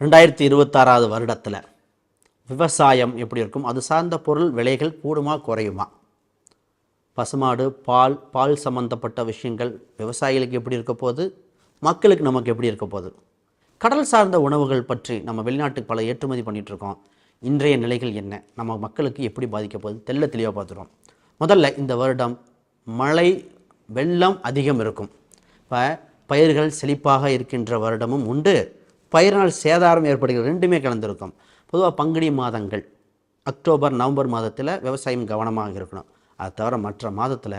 ரெண்டாயிரத்தி இருபத்தாறாவது வருடத்தில் விவசாயம் எப்படி இருக்கும்? அது சார்ந்த பொருள் விலைகள் கூடுமா குறையுமா? பசுமாடு பால் பால் சம்பந்தப்பட்ட விஷயங்கள் விவசாயிகளுக்கு எப்படி இருக்க போகுது? மக்களுக்கு நமக்கு எப்படி இருக்க போகுது? கடல் சார்ந்த உணவுகள் பற்றி நம்ம வெளிநாட்டுக்கு பல ஏற்றுமதி பண்ணிகிட்ருக்கோம் இருக்கோம் இன்றைய நிலைகள் என்ன? நம்ம மக்களுக்கு எப்படி பாதிக்க போகுது? தெல்ல தெளிவாக பார்த்துருவோம். முதல்ல இந்த வருடம் மழை வெள்ளம் அதிகம் இருக்கும். இப்போ பயிர்கள் செழிப்பாக இருக்கின்ற வருடமும் உண்டு. பயிரினால் சேதாரம் ஏற்படுகிறது ரெண்டுமே கலந்திருக்கும். பொதுவாக பங்குனி மாதங்கள் அக்டோபர் நவம்பர் மாதத்தில் விவசாயம் கவனமாக இருக்கணும். அது தவிர மற்ற மாதத்தில்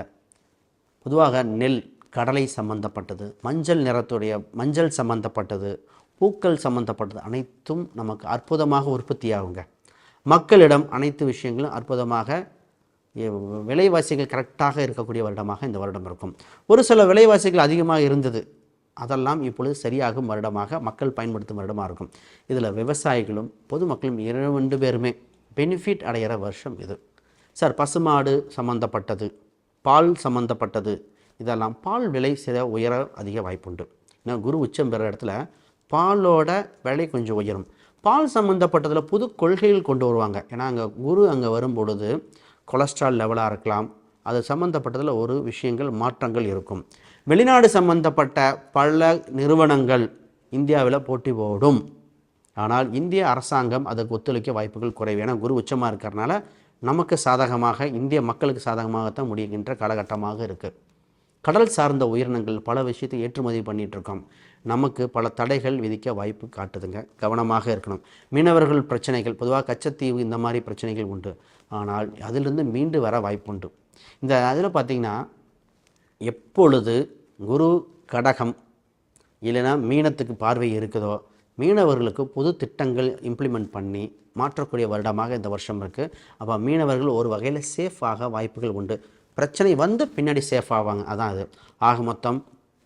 பொதுவாக நெல் கடலை சம்பந்தப்பட்டது மஞ்சள் நிறத்துடைய மஞ்சள் சம்பந்தப்பட்டது பூக்கள் சம்பந்தப்பட்டது அனைத்தும் நமக்கு அற்புதமாக உற்பத்தியாகுங்க. மக்களிடம் அனைத்து விஷயங்களும் அற்புதமாக விலைவாசிகள் கரெக்டாக இருக்கக்கூடிய வருடமாக இந்த வருடம் இருக்கும். ஒரு சில விலைவாசிகள் அதிகமாக இருந்தது. அதெல்லாம் இப்பொழுது சரியாகும் வருடமாக மக்கள் பயன்படுத்தும் வருடமாக இருக்கும். இதில் விவசாயிகளும் பொதுமக்களும் இரண்டு பேருமே பெனிஃபிட் அடைகிற வருஷம் இது. சார் பசுமாடு சம்மந்தப்பட்டது பால் சம்மந்தப்பட்டது இதெல்லாம் பால் விலை சில உயர அதிக வாய்ப்புண்டு. ஏன்னா குரு உச்சம் பெற இடத்துல பாலோட விலை கொஞ்சம் உயரும். பால் சம்மந்தப்பட்டதில் புது கொள்கைகள் கொண்டு வருவாங்க. ஏன்னா அங்கே குரு அங்கே வரும் பொழுது கொலஸ்ட்ரால் லெவலாக இருக்கலாம் அது சம்மந்தப்பட்டதில் ஒரு விஷயங்கள் மாற்றங்கள் இருக்கும். வெளிநாடு சம்பந்தப்பட்ட பல நிறுவனங்கள் இந்தியாவில் போட்டி போடும். ஆனால் இந்திய அரசாங்கம் அதுக்கு ஒத்துழைக்க வாய்ப்புகள் குறைவு. ஏன்னா குரு உச்சமாக இருக்கிறனால நமக்கு சாதகமாக இந்திய மக்களுக்கு சாதகமாகத்தான் முடிகின்ற காலகட்டமாக இருக்குது கடல் சார்ந்த உயிரினங்கள் பல விஷயத்தை ஏற்றுமதி பண்ணிகிட்ருக்கோம் இருக்கோம் நமக்கு பல தடைகள் விதிக்க வாய்ப்பு காட்டுதுங்க. கவனமாக இருக்கணும். மீனவர்கள் பிரச்சனைகள் பொதுவாக கச்சத்தீவு இந்த மாதிரி பிரச்சனைகள் உண்டு. ஆனால் அதிலிருந்து மீண்டு வர வாய்ப்புண்டு. இந்த அதில் பார்த்திங்கன்னா எப்பொழுது குரு கடகம் இல்லைன்னா மீனத்துக்கு பார்வை இருக்குதோ மீனவர்களுக்கு புது திட்டங்கள் இம்ப்ளிமெண்ட் பண்ணி மாற்றக்கூடிய வருடமாக இந்த வருஷம் இருக்குது அப்போ மீனவர்கள் ஒரு வகையில் சேஃபாக வாய்ப்புகள் உண்டு. பிரச்சனை வந்து பின்னாடி சேஃப் ஆவாங்க. அதான் அது. ஆக மொத்தம்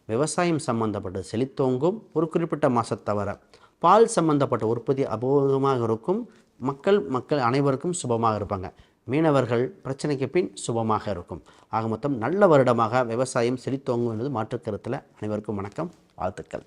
விவசாயம் சம்பந்தப்பட்ட செழித்தோங்கும் ஒரு குறிப்பிட்ட மாதத்தவிர பால் சம்பந்தப்பட்ட உற்பத்தி அபூர்வமாக இருக்கும். மக்கள் மக்கள் அனைவருக்கும் சுபமாக இருப்பாங்க. மீனவர்கள் பிரச்சனைக்கு பின் சுபமாக இருக்கும். ஆக மொத்தம் நல்ல வருடமாக விவசாயம் செழித்தோங்கும் என்பது மாற்றுக்கருத்தில் அனைவருக்கும் வணக்கம். வாழ்த்துக்கள்.